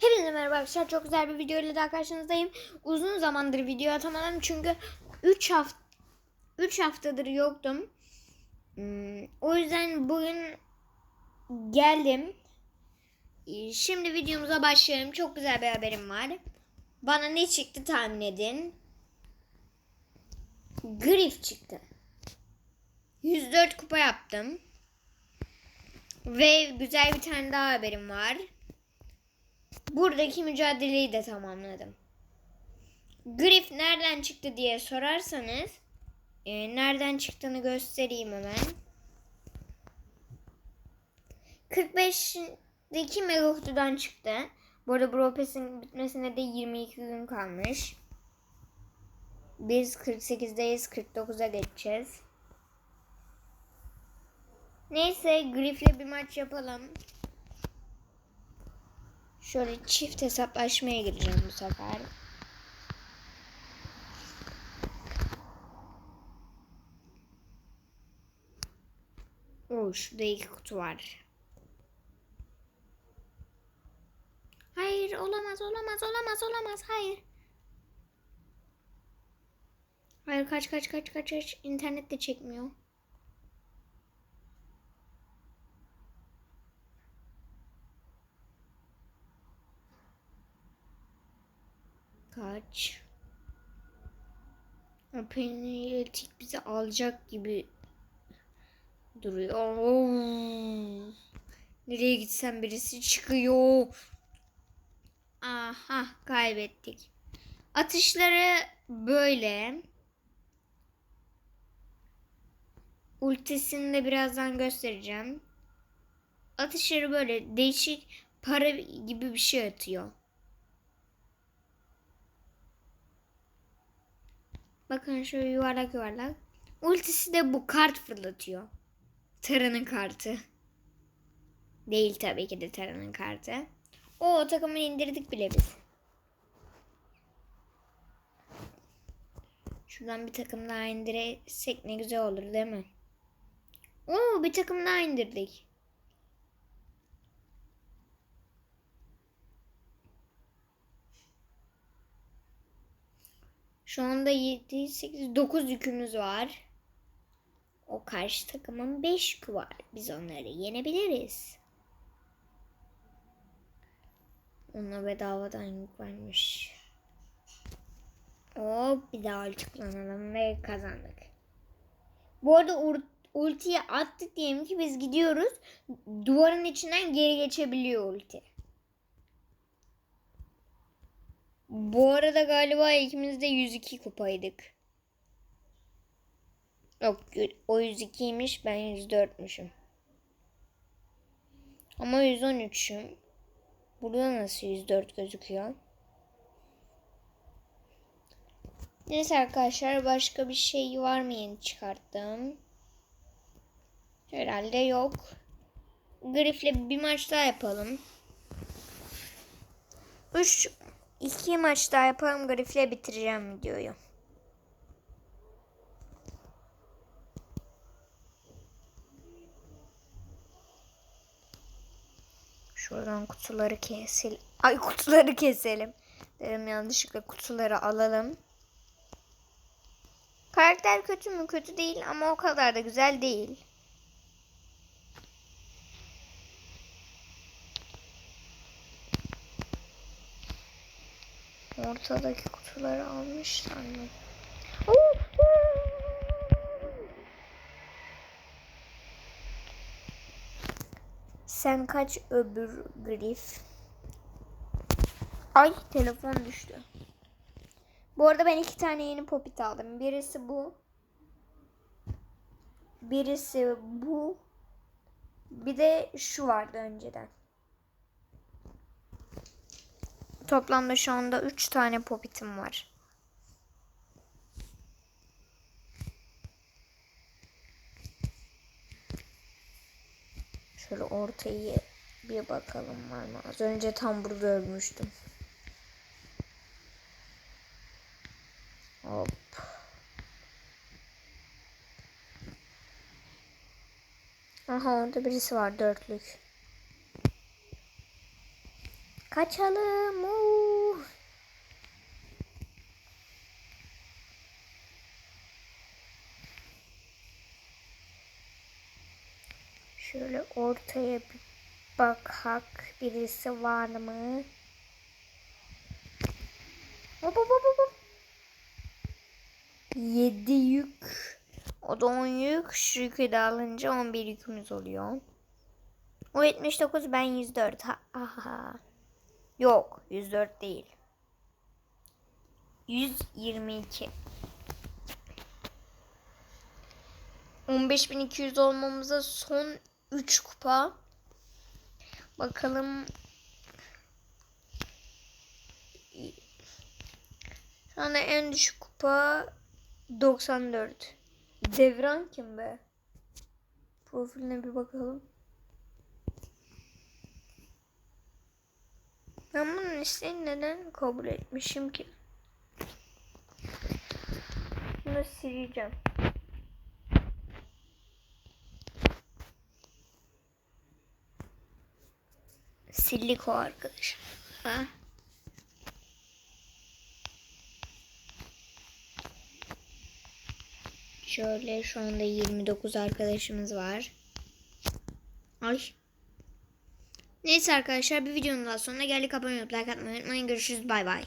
Hepinize merhaba arkadaşlar. Çok güzel bir video ile daha karşınızdayım. Uzun zamandır video atamadım çünkü 3 hafta 3 haftadır yoktum. Hmm, o yüzden bugün geldim. Ee, Şimdi videomuza başlayalım. Çok güzel bir haberim var. Bana ne çıktı tahmin edin. Griff çıktı. 104 kupa yaptım. Ve güzel bir tane daha haberim var. Buradaki mücadeleyi de tamamladım. Griff nereden çıktı diye sorarsanız e, nereden çıktığını göstereyim hemen. 45'deki Mega Kutu'dan çıktı. Bu arada Brawl Pass'in bitmesine de 22 gün kalmış. Biz 48'deyiz. 49'a geçeceğiz. Neyse Griff'le bir maç yapalım. Şöyle çift hesaplaşmaya gireceğim bu sefer. Oo, şurada iki kutu var. Hayır olamaz olamaz olamaz olamaz hayır. Hayır kaç kaç kaç kaç kaç internet de çekmiyor. Kaç. Penaltik bizi alacak gibi duruyor. Oo. Nereye gitsem birisi çıkıyor. Aha kaybettik. Atışları böyle. Ultisini de birazdan göstereceğim. Atışları böyle değişik para gibi bir şey atıyor. Bakın şöyle yuvarlak yuvarlak. Ultisi de bu kart fırlatıyor. Tara'nın kartı. Değil tabii ki de Tara'nın kartı. O takımı indirdik bile biz. Şuradan bir takım daha indirsek ne güzel olur değil mi? Oo bir takım daha indirdik. Şu anda 7, 8, 9 yükümüz var. O karşı takımın 5 yükü var. Biz onları yenebiliriz. Ona bedavadan yük vermiş. Hop bir daha ulti kullanalım ve kazandık. Bu arada ultiyi attık diyelim ki biz gidiyoruz. Duvarın içinden geri geçebiliyor ulti. Bu arada galiba ikimiz de 102 kupaydık. Yok o 102'ymiş ben 104'müşüm. Ama 113'üm. Burada nasıl 104 gözüküyor? Neyse arkadaşlar başka bir şey var mı yeni çıkarttım? Herhalde yok. Griff'le bir maç daha yapalım. 3 İki maç daha yapalım. Griff'le bitireceğim videoyu. Şuradan kutuları keselim. Ay kutuları keselim. Dedim yanlışlıkla kutuları alalım. Karakter kötü mü? Kötü değil ama o kadar da güzel değil. Ortadaki kutuları almışlar mı? Sen kaç öbür grif? Ay telefon düştü. Bu arada ben iki tane yeni popit aldım. Birisi bu. Birisi bu. Bir de şu vardı önceden. Toplamda şu anda 3 tane popitim var. Şöyle ortayı bir bakalım var mı? Az önce tam burada ölmüştüm. Hop. Aha orada birisi var dörtlük. Kaçalım. Oo. Şöyle ortaya bir bakak. Birisi var mı? Hop hop hop hop. 7 yük. O da 10 yük. Şu yükü de alınca 11 yükümüz oluyor. O 79 ben 104. Ha, aha. Yok 104 değil. 122. 15200 olmamıza son 3 kupa. Bakalım. Şu anda en düşük kupa 94. Devran kim be? Profiline bir bakalım. Ben bunun isteğini neden kabul etmişim ki? Bunu sileceğim. Sildik o arkadaş. Ha? Şöyle şu anda 29 arkadaşımız var. Ay. Neyse arkadaşlar bir videonun daha sonuna geldik. Abone olup like atmayı unutmayın. Görüşürüz. Bay bay.